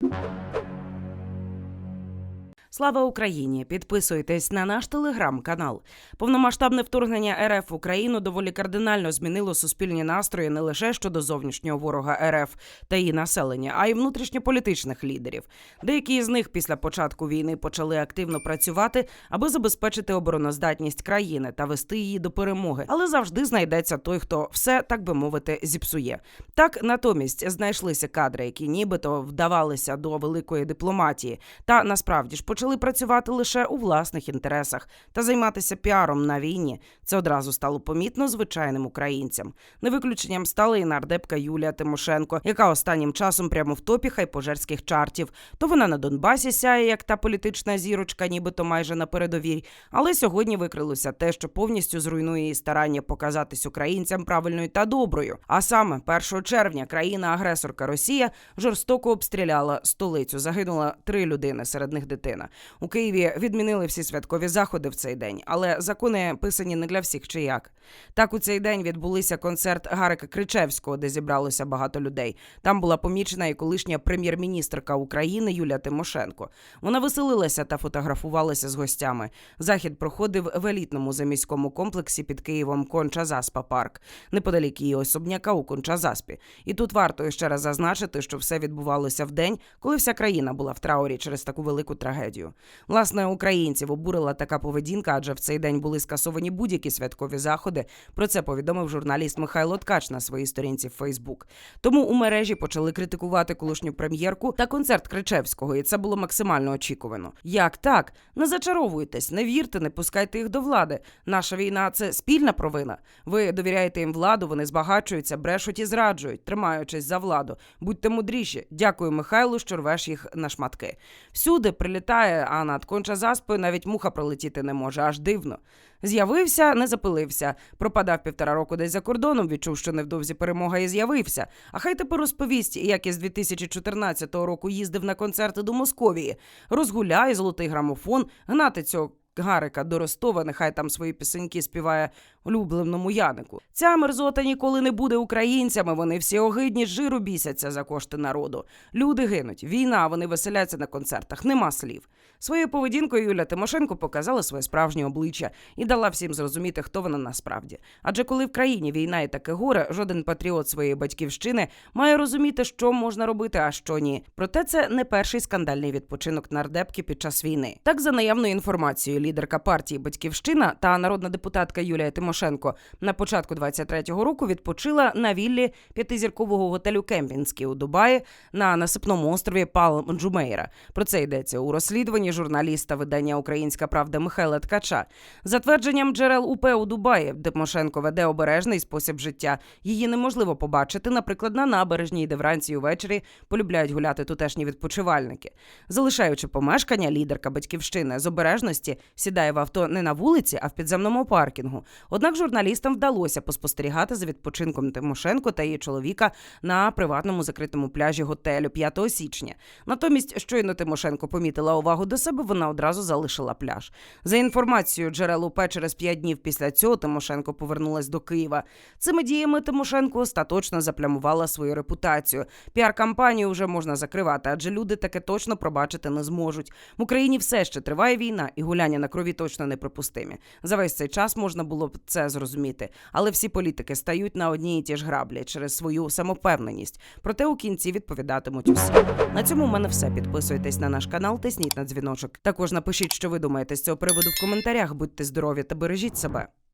you Слава Україні! Підписуйтесь на наш телеграм-канал. Повномасштабне вторгнення РФ в Україну доволі кардинально змінило суспільні настрої не лише щодо зовнішнього ворога РФ та її населення, а й внутрішньополітичних лідерів. Деякі з них після початку війни почали активно працювати, аби забезпечити обороноздатність країни та вести її до перемоги. Але завжди знайдеться той, хто все так би мовити зіпсує. Так натомість знайшлися кадри, які нібито вдавалися до великої дипломатії, та насправді ж почали працювати лише у власних інтересах та займатися піаром на війні. Це одразу стало помітно звичайним українцям. Не виключенням стала і нардепка Юлія Тимошенко, яка останнім часом прямо в топі хайпожерських чартів. То вона на Донбасі сяє, як та політична зірочка, нібито майже на передовій. Але сьогодні викрилося те, що повністю зруйнує її старання показатись українцям правильною та доброю. А саме 1 червня країна-агресорка Росія жорстоко обстріляла столицю. Загинула три людини, серед них дитина. У Києві відмінили всі святкові заходи в цей день, але закони писані не для всіх чи як. Так у цей день відбулися концерт Гарика Кричевського, де зібралося багато людей. Там була помічена і колишня прем'єр-міністрка України Юлія Тимошенко. Вона веселилася та фотографувалася з гостями. Захід проходив в елітному заміському комплексі під Києвом Конча Заспа Парк, неподалік її особняка у Конча Заспі. І тут варто ще раз зазначити, що все відбувалося в день, коли вся країна була в траурі через таку велику трагедію. Власне, українців обурила така поведінка, адже в цей день були скасовані будь-які святкові заходи. Про це повідомив журналіст Михайло Ткач на своїй сторінці в Фейсбук. Тому у мережі почали критикувати колишню прем'єрку та концерт Кричевського, і це було максимально очікувано. Як так? Не зачаровуйтесь, не вірте, не пускайте їх до влади. Наша війна це спільна провина. Ви довіряєте їм владу, вони збагачуються, брешуть і зраджують, тримаючись за владу. Будьте мудріші. Дякую, Михайлу, що рвеш їх на шматки. Всюди прилітає, а над конча заспою навіть муха пролетіти не може, аж дивно. З'явився, не запилився. Пропадав півтора року десь за кордоном, відчув, що невдовзі перемога і з'явився. А хай тепер розповість, як із 2014 року їздив на концерти до Московії. Розгуляє золотий грамофон, гнати цього. Гарика до Ростова, нехай там свої пісеньки співає улюбленому Янику. Ця мерзота ніколи не буде українцями. Вони всі огидні жиру бісяться за кошти народу. Люди гинуть. Війна, вони веселяться на концертах. Нема слів. Своєю поведінкою Юля Тимошенко показала своє справжнє обличчя і дала всім зрозуміти, хто вона насправді. Адже коли в країні війна і таке горе, жоден патріот своєї батьківщини має розуміти, що можна робити, а що ні. Проте це не перший скандальний відпочинок нардепки під час війни. Так, за наявною інформацією, лідерка партії Батьківщина та народна депутатка Юлія Тимошенко на початку 23-го року відпочила на віллі п'ятизіркового готелю Кемпінський у Дубаї на насипному острові Палм Джумейра. Про це йдеться у розслідуванні журналіста видання Українська Правда Михайла Ткача. За твердженням джерел УП у Дубаї, Тимошенко веде обережний спосіб життя. Її неможливо побачити, наприклад, на набережній, де вранці і ввечері полюбляють гуляти тутешні відпочивальники. Залишаючи помешкання, лідерка батьківщини з обережності сідає в авто не на вулиці, а в підземному паркінгу. Однак журналістам вдалося поспостерігати за відпочинком Тимошенко та її чоловіка на приватному закритому пляжі готелю 5 січня. Натомість, щойно Тимошенко помітила увагу до себе, вона одразу залишила пляж. За інформацією джерел УП, через п'ять днів після цього Тимошенко повернулась до Києва. Цими діями Тимошенко остаточно заплямувала свою репутацію. Піар-кампанію вже можна закривати, адже люди таке точно пробачити не зможуть. В Україні все ще триває війна, і гуляння на крові точно неприпустимі. За весь цей час можна було б це зрозуміти, але всі політики стають на одні і ті ж граблі через свою самовпевненість. Проте у кінці відповідатимуть усі. На цьому в мене все. Підписуйтесь на наш канал, тисніть на дзвіночок. Також напишіть, що ви думаєте з цього приводу в коментарях. Будьте здорові та бережіть себе.